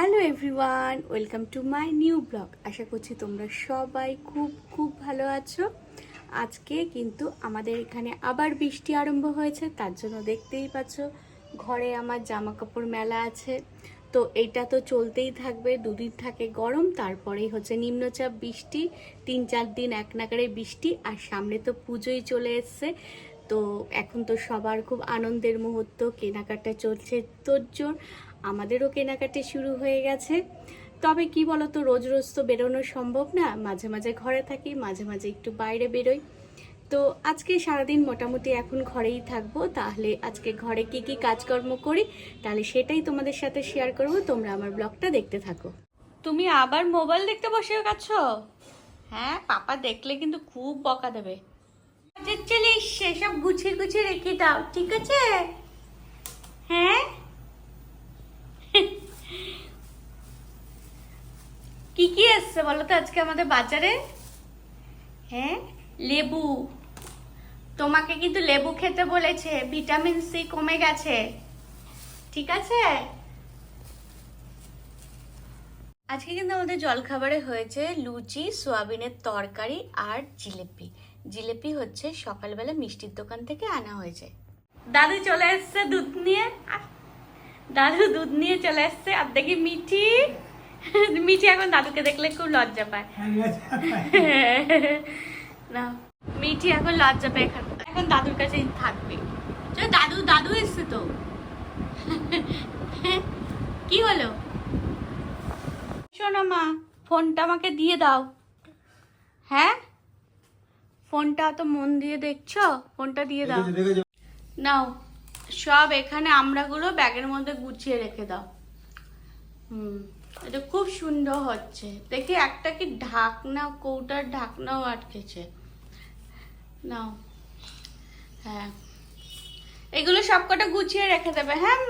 Hello everyone, welcome to my new blog. আশা করছি তোমরা সবাই খুব খুব ভালো আছো। আজকে কিন্তু আমাদের এখানে আবার বৃষ্টি আরম্ভ হয়েছে, তার জন্য দেখতেই পাচ্ছ ঘরে আমার জামা কাপড় মেলা আছে। তো এটা তো চলতেই থাকবে, দুদিন থাকে গরম, তারপরেই হচ্ছে নিম্নচাপ বৃষ্টি, তিন চার দিন এক নাগারে বৃষ্টি, আর সামনে তো পুজোই চলে এসছে। তো এখন তো সবার খুব আনন্দের মুহূর্ত, কেনাকাটা চলছে তোরজোর আমাদেরও কেনাকাটি শুরু হয়ে গেছে। তবে কি বলতো, রোজ রোজ তো বেরোনো সম্ভব না। মাঝে মাঝে ঘরে থাকি, মাঝে মাঝে একটু বাইরে বেরোই। তো আজকে সারাদিন মোটামুটি এখন ঘরেই থাকব। তাহলে আজকে ঘরে কি কি কাজকর্ম করি, তাহলে সেটাই তোমাদের সাথে শেয়ার করব। তোমরা আমার ব্লগটা দেখতে থাকো। তুমি আবার মোবাইল দেখতে বসে গেছো হ্যাঁ পাপা দেখলে কিন্তু খুব বকা দেবে। আচ্ছা চলে সেসব গুছিয়ে গুছিয়ে রেখে দাও, ঠিক আছে? হ্যাঁ? কি কি এসছে বলো তো আজকে আমাদের বাজারে? হ্যাঁ? লেবু। তোমাকে কিন্তু লেবু খেতে বলেছে, ভিটামিন সি কমে গেছে। ঠিক আছে? আজকে কিন্তু আমাদের জলখাবারে হয়েছে লুচি, সোয়াবিনের তরকারি আর জিলেপি। জিলেপি হচ্ছে সকালবেলা মিষ্টির দোকান থেকে আনা হয়েছে। দাদু চলে এসছে দুধ নিয়ে। দাদু দুধ নিয়ে চলে এসছে। আর দেখি মিঠি। মিঠি এখন দাদুকে দেখলে খুব লজ্জা পায়। না মিঠি এখন লজ্জা পায় এখন। এখন দাদুর কাছেই থাকবে। দাদু দাদু এসছে তো। কি হলো? শোনো মা ফোনটা আমাকে দিয়ে দাও। হ্যাঁ? ফোনটা তো মন দিয়ে দেখছ? ফোনটা দিয়ে দাও। নাও সব এখানে আমরাগুলো ব্যাগের মধ্যে গুছিয়ে রেখে দাও। হুম। এটা খুব সুন্দর হচ্ছে। দেখি একটা কি ঢাকনা, কৌটার ঢাকনাও আটকেছে। নাও। হ্যাঁ। এগুলো সব কটা গুছিয়ে রেখে দেবে হ্যাঁ?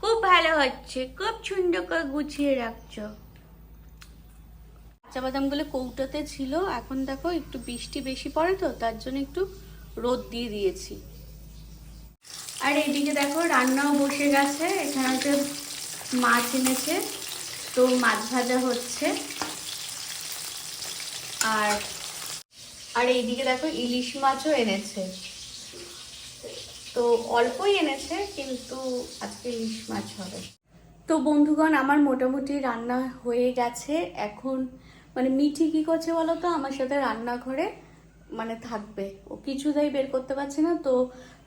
খুব ভালো হচ্ছে, খুব সুন্দর করে গুছিয়ে রাখছো। কাঁচা বাদামগুলো কৌটাতে ছিল, এখন দেখো একটু বৃষ্টি বেশি পড়ে তো, তার জন্য একটু রোদ দিয়ে দিয়েছি। আর এইদিকে দেখো রান্নাও বসে গেছে, এখানে হচ্ছে মাছ এনেছে, তো মাছ ভাজা হচ্ছে। আর আর এইদিকে দেখো ইলিশ মাছও এনেছে। তো অল্পই এনেছে, কিন্তু আজকে ইলিশ মাছ হবে। তো বন্ধুগণ, আমার মোটামুটি রান্না হয়ে গেছে। এখন মানে মিঠি কি করছে বলো তো? আমার সাথে রান্নাঘরে মানে থাকবে। ও কিছুতেই বের করতে পারছে না, তো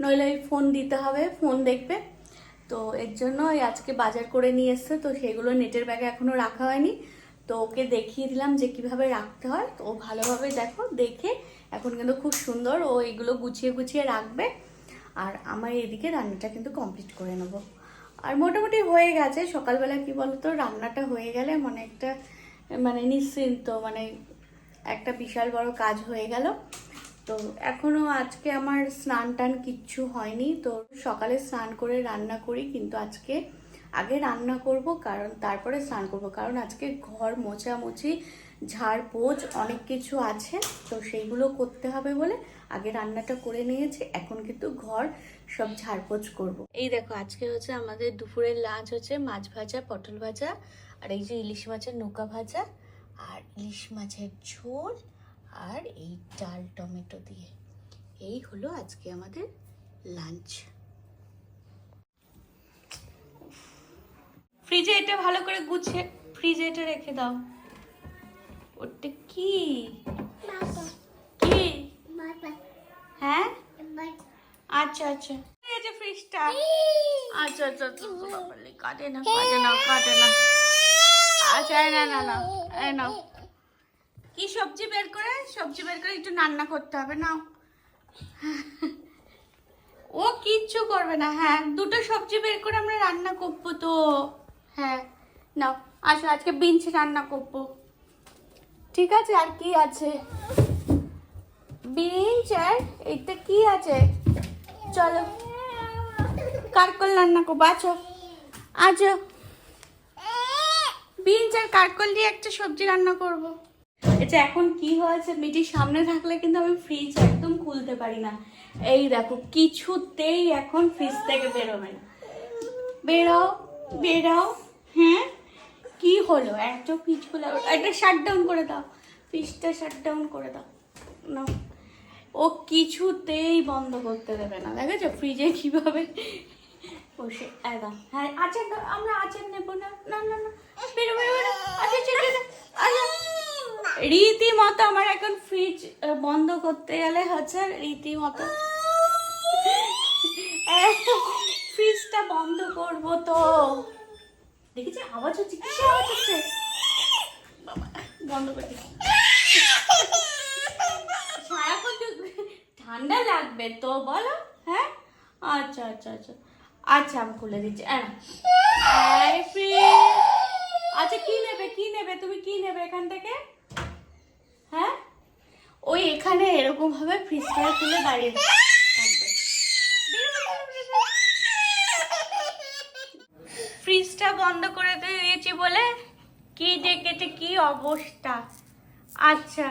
নইলে ওই ফোন দিতে হবে ফোন দেখবে। তো এর জন্য আজকে বাজার করে নিয়ে এসছে, তো সেগুলো নেটের ব্যাগে এখনও রাখা হয়নি। তো ওকে দেখিয়ে দিলাম যে কীভাবে রাখতে হয়। তো ও ভালোভাবে দেখো, দেখে এখন কিন্তু খুব সুন্দর, ও এগুলো গুছিয়ে গুছিয়ে রাখবে। আর আমার এদিকে রান্নাটা কিন্তু কমপ্লিট করে নেব। আর মোটামুটি হয়ে গেছে, সকালবেলা কি বলতো, রান্নাটা হয়ে গেলে মানে একটা মানে নিশ্চিন্ত মানে একটা বিশাল বড় কাজ হয়ে গেল। তো এখনও আজকে আমার স্নান টান কিচ্ছু হয়নি। তো সকালে স্নান করে রান্না করি, কিন্তু আজকে আগে রান্না করব, কারণ তারপরে স্নান করব, কারণ আজকে ঘর মোছামুছি, ঝাড় পোছ অনেক কিছু আছে, তো সেইগুলো করতে হবে বলে আগে রান্নাটা করে নিয়েছি। এখন কিন্তু ঘর সব ঝাড়পোছ করব। এই দেখো, আজকে হচ্ছে আমাদের দুপুরের লাঞ্চ হচ্ছে মাছ ভাজা, পটল ভাজা, আর এই যে ইলিশ মাছের নৌকা ভাজা। ইলিশ মাছের ঝোল আর এই ডাল টমেটো দিয়ে। এই হলো আজকে আমাদের লাঞ্চ ফ্রিজে এটা ভালো করে গুছিয়ে ফ্রিজে এটা রেখে দাও। ওটা কি? কি? হ্যাঁ? আচ্ছা আচ্ছা। এই যে ফ্রিজটা আচ্ছা আচ্ছা আচ্ছা আচ্ছা, কাটে না কাটে না কাটে না। আচ্ছা না না না নাও। কি সবজি বের করে? সবজি বের করে একটু রান্না করতে হবে, নাও। ও কিচ্ছু করবে না হ্যাঁ। দুটো সবজি বের করে আমরা রান্না করব তো। হ্যাঁ নাও। আসো, আজকে বিনস রান্না করব। ঠিক আছে, আর কি আছে? বিনস আর এইটা কি আছে? চলো। কারকল রান্না করব? আছো। আছো। বিনস আর কারকল দিয়ে একটা সবজি রান্না করব? এটা এখন কি হয়েছে মিটির সামনে থাকলে কিন্তু আমি ফ্রিজ একদম খুলতে পারি না। এই দেখো কিছুতেই এখন ফ্রিজ থেকে বেরোবে না। বেরাও বেরাও হ্যাঁ? কি হলো? এত পিচগুলো একটা শাট ডাউন করে দাও। ফ্রিজটা শাট ডাউন করে দাও। না ও কিছুতেই বন্ধ করতে দেবে না। দেখেছ? ফ্রিজে কীভাবে বসে? একদম। হ্যাঁ আচার আমরা আচার নেব না। না না না। বেরো বেরো বেরো আচ্ছা, আচ্ছা রীতিমতো আমার এখন ফ্রিজ বন্ধ করতে গেলে হচ্ছে রীতিমতো ফ্রিজটা বন্ধ করব তো। দেখেছি আওয়াজ হচ্ছে কিসে আওয়াজ হচ্ছে? বন্ধ করে দিই। সারাক্ষণ তো ঠান্ডা লাগবে তো বলো হ্যাঁ? আচ্ছা আচ্ছা আচ্ছা। আচ্ছা আমি খুলে দিচ্ছি। আহ, এই ফ্রিজ। আচ্ছা কি নেবে কি নেবে তুমি কি নেবে এখান থেকে হ্যাঁ ওই এখানে এরকম ভাবে ফ্রিজটা তুলে দাঁড়িয়ে থাকবে। ফ্রিজটা বন্ধ করে দিয়েছি বলে কি দেখেছে কি অবস্থা? আচ্ছা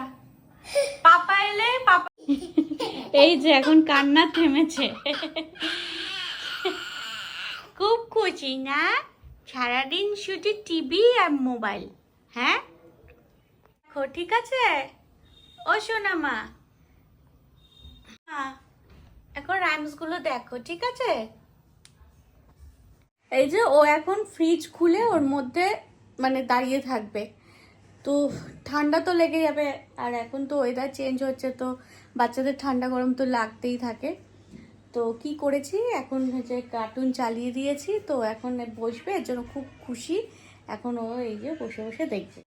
পাপা এলে পাপা এই যে এখন কান্না থেমেছে। খুব খুশি না? সারাদিন শুধু টিভি আর মোবাইল হ্যাঁ? দেখো ঠিক আছে? ও সোনা মা। এখন রাইমসগুলো দেখো, ঠিক আছে? এই যে ও এখন ফ্রিজ খুলে ওর মধ্যে মানে দাঁড়িয়ে থাকবে। তো ঠান্ডা তো লেগে যাবে, আর এখন তো ওয়েদার চেঞ্জ হচ্ছে, তো বাচ্চাদের ঠান্ডা গরম তো লাগতেই থাকে। তো কি করেছি, এখন হচ্ছে কার্টুন চালিয়ে দিয়েছি, তো এখন বসবে, এর জন্য খুব খুশি। এখন ও এই যে বসে বসে দেখবে।